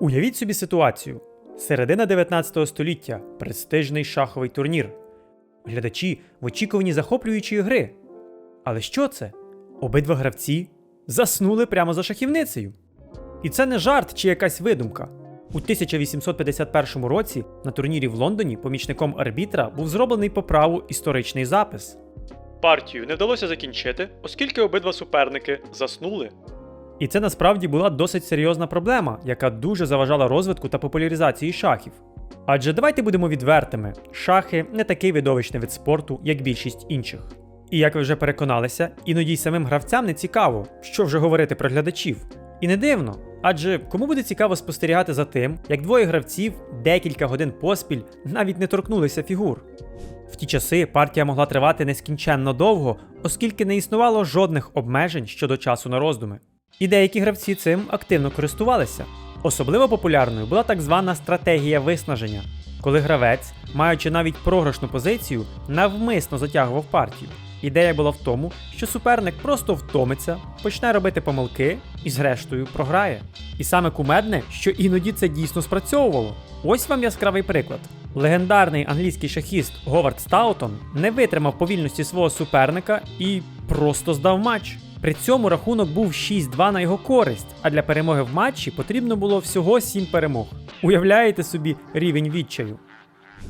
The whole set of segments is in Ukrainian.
Уявіть собі ситуацію. Середина 19 століття престижний шаховий турнір. Глядачі в очікуванні захоплюючої гри. Але що це? Обидва гравці заснули прямо за шахівницею. І це не жарт чи якась видумка. У 1851 році на турнірі в Лондоні помічником арбітра був зроблений по праву історичний запис. Партію не вдалося закінчити, оскільки обидва суперники заснули. І це насправді була досить серйозна проблема, яка дуже заважала розвитку та популяризації шахів. Адже давайте будемо відвертими: шахи не такий видовищний вид спорту, як більшість інших. І як ви вже переконалися, іноді й самим гравцям не цікаво, що вже говорити про глядачів. І не дивно, адже кому буде цікаво спостерігати за тим, як двоє гравців декілька годин поспіль навіть не торкнулися фігур. В ті часи партія могла тривати нескінченно довго, оскільки не існувало жодних обмежень щодо часу на роздуми. І деякі гравці цим активно користувалися. Особливо популярною була так звана стратегія виснаження, коли гравець, маючи навіть програшну позицію, навмисно затягував партію. Ідея була в тому, що суперник просто втомиться, почне робити помилки і, зрештою, програє. І саме кумедне, що іноді це дійсно спрацьовувало. Ось вам яскравий приклад. Легендарний англійський шахіст Говард Стаутон не витримав повільності свого суперника і просто здав матч. При цьому рахунок був 6-2 на його користь, а для перемоги в матчі потрібно було всього 7 перемог. Уявляєте собі рівень відчаю?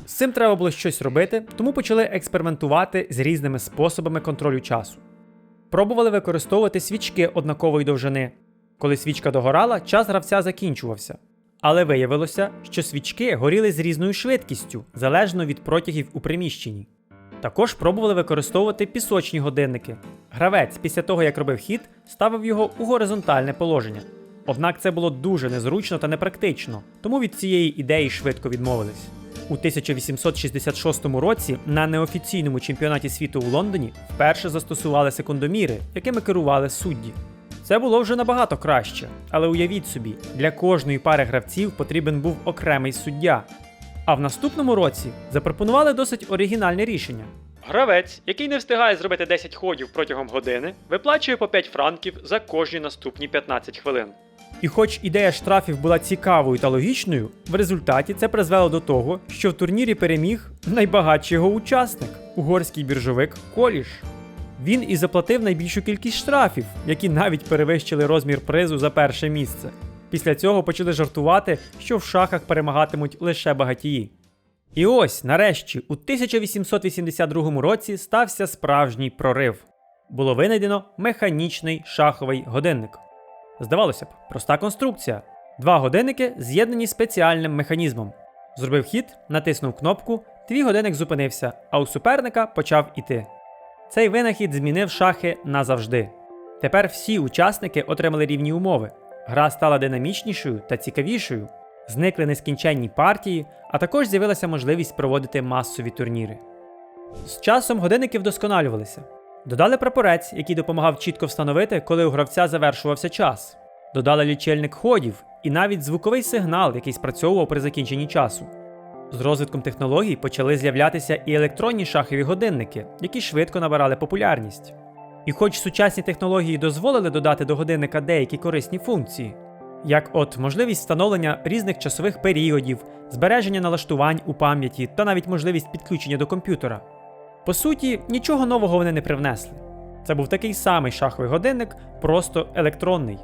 З цим треба було щось робити, тому почали експериментувати з різними способами контролю часу. Пробували використовувати свічки однакової довжини. Коли свічка догорала, час гравця закінчувався. Але виявилося, що свічки горіли з різною швидкістю, залежно від протягів у приміщенні. Також пробували використовувати пісочні годинники. Гравець, після того як робив хід, ставив його у горизонтальне положення. Однак це було дуже незручно та непрактично, тому від цієї ідеї швидко відмовились. У 1866 році на неофіційному чемпіонаті світу у Лондоні вперше застосували секундоміри, якими керували судді. Це було вже набагато краще, але уявіть собі, для кожної пари гравців потрібен був окремий суддя. А в наступному році запропонували досить оригінальне рішення. Гравець, який не встигає зробити 10 ходів протягом години, виплачує по 5 франків за кожні наступні 15 хвилин. І хоч ідея штрафів була цікавою та логічною, в результаті це призвело до того, що в турнірі переміг найбагатший його учасник угорський біржовик Коліш. Він і заплатив найбільшу кількість штрафів, які навіть перевищили розмір призу за перше місце. Після цього почали жартувати, що в шахах перемагатимуть лише багатії. І ось, нарешті, у 1882 році стався справжній прорив. Було винайдено механічний шаховий годинник. Здавалося б, проста конструкція. Два годинники з'єднані спеціальним механізмом. Зробив хід, натиснув кнопку, твій годинник зупинився, а у суперника почав іти. Цей винахід змінив шахи назавжди. Тепер всі учасники отримали рівні умови. Гра стала динамічнішою та цікавішою, зникли нескінченні партії, а також з'явилася можливість проводити масові турніри. З часом годинники вдосконалювалися. Додали прапорець, який допомагав чітко встановити, коли у гравця завершувався час. Додали лічильник ходів і навіть звуковий сигнал, який спрацьовував при закінченні часу. З розвитком технологій почали з'являтися і електронні шахові годинники, які швидко набирали популярність. І хоч сучасні технології дозволили додати до годинника деякі корисні функції, як от можливість встановлення різних часових періодів, збереження налаштувань у пам'яті та навіть можливість підключення до комп'ютера. По суті, нічого нового вони не привнесли. Це був такий самий шаховий годинник, просто електронний.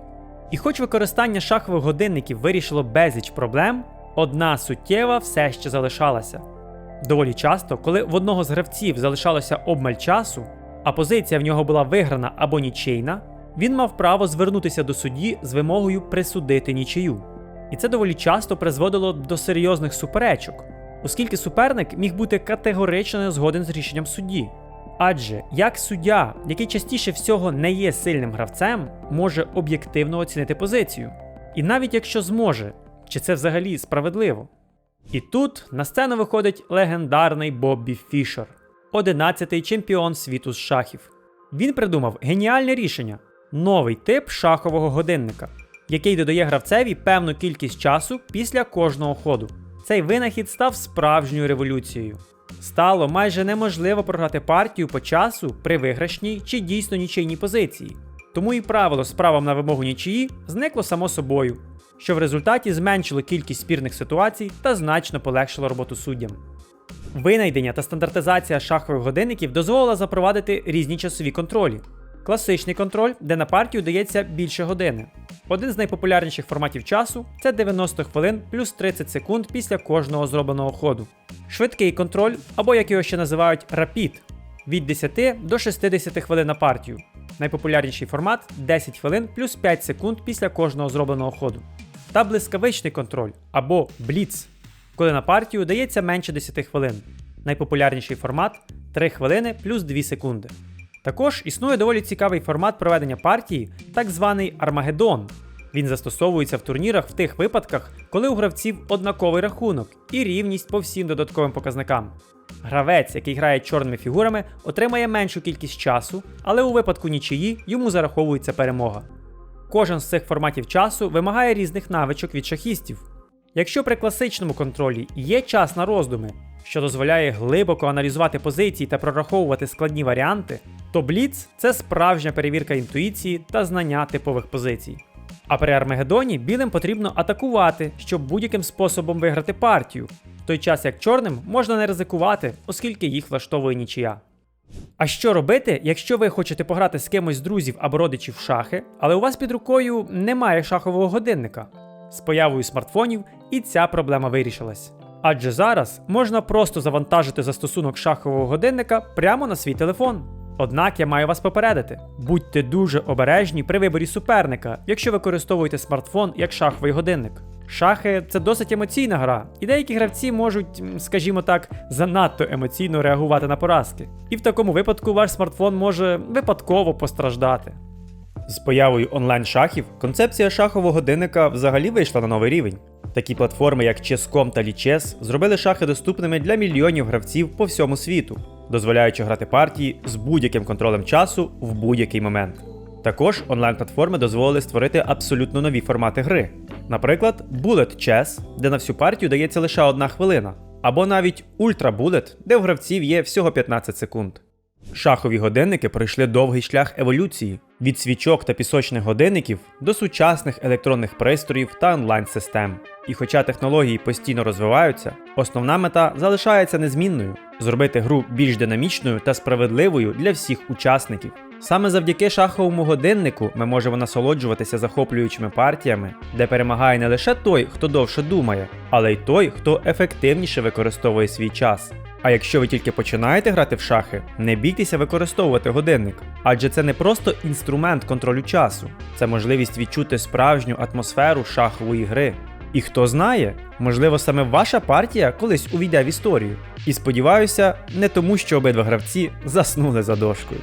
І хоч використання шахових годинників вирішило безліч проблем, одна суттєва все ще залишалася. Доволі часто, коли в одного з гравців залишалося обмаль часу, а позиція в нього була виграна або нічийна, він мав право звернутися до судді з вимогою присудити нічию. І це доволі часто призводило до серйозних суперечок, оскільки суперник міг бути категорично не згоден з рішенням судді. Адже як суддя, який частіше всього не є сильним гравцем, може об'єктивно оцінити позицію. І навіть якщо зможе, чи це взагалі справедливо? І тут на сцену виходить легендарний Боббі Фішер, 11-й чемпіон світу з шахів. Він придумав геніальне рішення новий тип шахового годинника, який додає гравцеві певну кількість часу після кожного ходу. Цей винахід став справжньою революцією. Стало майже неможливо програти партію по часу при виграшній чи дійсно нічийній позиції. Тому і правило з правом на вимогу нічиї зникло само собою. що в результаті зменшило кількість спірних ситуацій та значно полегшило роботу суддям. Винайдення та стандартизація шахових годинників дозволила запровадити різні часові контролі. Класичний контроль, де на партію дається більше години. Один з найпопулярніших форматів часу це 90 хвилин плюс 30 секунд після кожного зробленого ходу. Швидкий контроль, або як його ще називають Rapid, від 10 до 60 хвилин на партію. Найпопулярніший формат 10 хвилин плюс 5 секунд після кожного зробленого ходу. Та блискавичний контроль або Blitz, коли на партію дається менше 10 хвилин. Найпопулярніший формат 3 хвилини плюс 2 секунди. Також існує доволі цікавий формат проведення партії, так званий Армагеддон. Він застосовується в турнірах в тих випадках, коли у гравців однаковий рахунок і рівність по всім додатковим показникам. Гравець, який грає чорними фігурами, отримає меншу кількість часу, але у випадку нічиї йому зараховується перемога. Кожен з цих форматів часу вимагає різних навичок від шахістів. Якщо при класичному контролі є час на роздуми, що дозволяє глибоко аналізувати позиції та прораховувати складні варіанти, то Бліц це справжня перевірка інтуїції та знання типових позицій. А при Армагеддоні білим потрібно атакувати, щоб будь-яким способом виграти партію, в той час як чорним можна не ризикувати, оскільки їх влаштовує нічия. А що робити, якщо ви хочете пограти з кимось з друзів або родичів в шахи, але у вас під рукою немає шахового годинника? З появою смартфонів і ця проблема вирішилась. Адже зараз можна просто завантажити застосунок шахового годинника прямо на свій телефон. Однак я маю вас попередити: будьте дуже обережні при виборі суперника, якщо використовуєте смартфон як шаховий годинник. Шахи це досить емоційна гра, і деякі гравці можуть, скажімо так, занадто емоційно реагувати на поразки. І в такому випадку ваш смартфон може випадково постраждати. З появою онлайн-шахів концепція шахового годинника взагалі вийшла на новий рівень. Такі платформи, як Chess.com та Lichess, зробили шахи доступними для мільйонів гравців по всьому світу, дозволяючи грати партії з будь-яким контролем часу в будь-який момент. Також онлайн-платформи дозволили створити абсолютно нові формати гри. Наприклад, Bullet Chess, де на всю партію дається лише одна хвилина, або навіть Ultra Bullet, де у гравців є всього 15 секунд. Шахові годинники пройшли довгий шлях еволюції від свічок та пісочних годинників до сучасних електронних пристроїв та онлайн-систем. І хоча технології постійно розвиваються, основна мета залишається незмінною зробити гру більш динамічною та справедливою для всіх учасників. Саме завдяки шаховому годиннику ми можемо насолоджуватися захоплюючими партіями, де перемагає не лише той, хто довше думає, але й той, хто ефективніше використовує свій час. А якщо ви тільки починаєте грати в шахи, не бійтеся використовувати годинник, адже це не просто інструмент контролю часу, це можливість відчути справжню атмосферу шахової гри. І хто знає, можливо, саме ваша партія колись увійде в історію. І сподіваюся, не тому, що обидва гравці заснули за дошкою.